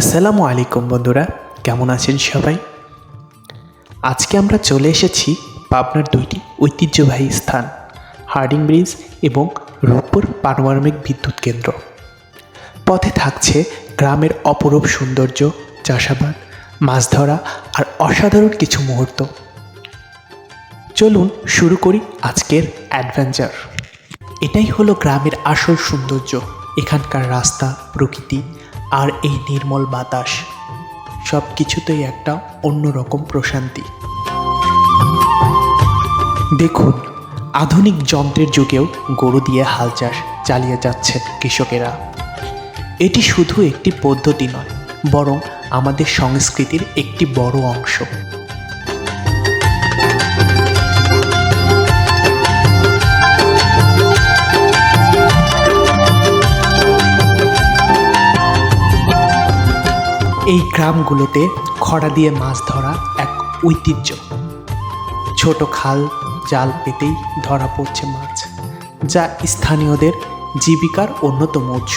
আসসালামু আলাইকুম বন্ধুরা, কেমন আছেন সবাই? আজকে আমরা চলে এসেছি পাবনার দুইটি ঐতিহ্যবাহী স্থান, হার্ডিং ব্রিজ এবং রূপপুর পারমাণবিক বিদ্যুৎ কেন্দ্র। পথে থাকছে গ্রামের অপরূপ সৌন্দর্য, চাষাবাদ, মাছ ধরা আর অসাধারণ কিছু মুহূর্ত। চলুন শুরু করি আজকের অ্যাডভেঞ্চার এটাই হলো গ্রামের আসল সৌন্দর্য, এখানকার রাস্তা, প্রকৃতি আর এই নির্মল বাতাস সব কিছুতেই একটা অন্যরকম প্রশান্তি। দেখুন, আধুনিক যন্ত্রের যুগেও গরু দিয়ে হাল চাষ চালিয়ে যাচ্ছেন কৃষকেরা। এটি শুধু একটি পদ্ধতি নয়, বরং আমাদের সংস্কৃতির একটি বড় অংশ। এই গ্রামগুলোতে খরা দিয়ে মাছ ধরা এক ঐতিহ্য। ছোট খাল, জাল পেতেই ধরা পড়ছে মাছ, যা স্থানীয়দের জীবিকার অন্যতম উৎস।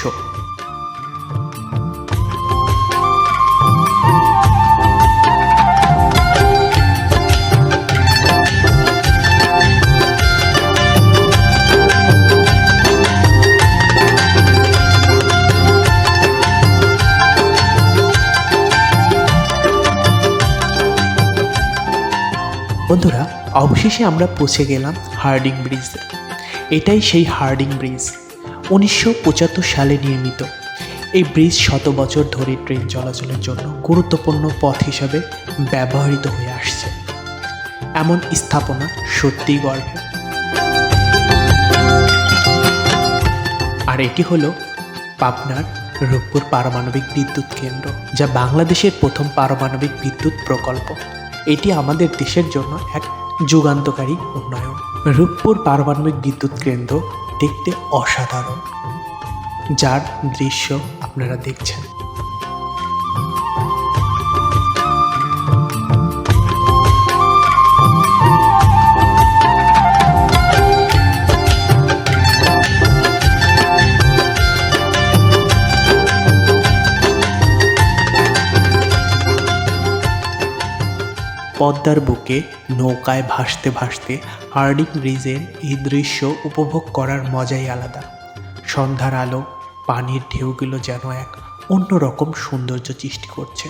বন্ধুরা, অবশেষে আমরা পৌঁছে গেলাম হার্ডিং ব্রিজ। এটাই সেই হার্ডিং ব্রিজ, উনিশশো পঁচাত্তর সালে নির্মিত। এই ব্রিজ শত বছর ধরে ট্রেন চলাচলের জন্য গুরুত্বপূর্ণ পথ হিসাবে ব্যবহৃত হয়ে আসছে। এমন স্থাপনা সত্যিই গর্বের। আর এটি হলো পাবনার রূপপুর পারমাণবিক বিদ্যুৎ কেন্দ্র, যা বাংলাদেশের প্রথম পারমাণবিক বিদ্যুৎ প্রকল্প। এটি আমাদের দেশের জন্য এক যুগান্তকারী উন্নয়ন। রূপপুর পারমাণবিক বিদ্যুৎ কেন্দ্র দেখতে অসাধারণ। যার দৃশ্য আপনারা দেখছেন। পদ্মার বুকে নৌকায় ভাসতে ভাসতে হার্ডিং ব্রিজের এই দৃশ্য উপভোগ করার মজাই আলাদা। সন্ধ্যার আলো পানির ঢেউগুলো যেন এক অন্যরকম সৌন্দর্য সৃষ্টি করছে।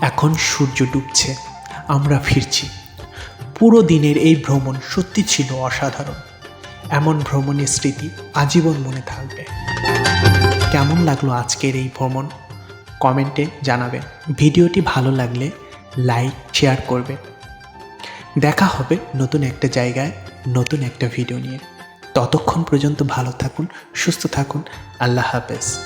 এখন সূর্য ডুবছে, আমরা ফিরছি। পুরো দিনের এই ভ্রমণ সত্যি ছিল অসাধারণ। এমন ভ্রমণের স্মৃতি আজীবন মনে থাকবে। কেমন লাগল আজকের এই ভ্রমণ? কমেন্টে জানাবেন। ভিডিওটি ভালো লাগলে লাইক, শেয়ার করবে দেখা হবে নতুন একটা জায়গায়, নতুন একটা ভিডিও নিয়ে। ততক্ষণ পর্যন্ত ভালো থাকুন, সুস্থ থাকুন। আল্লাহ হাফেজ।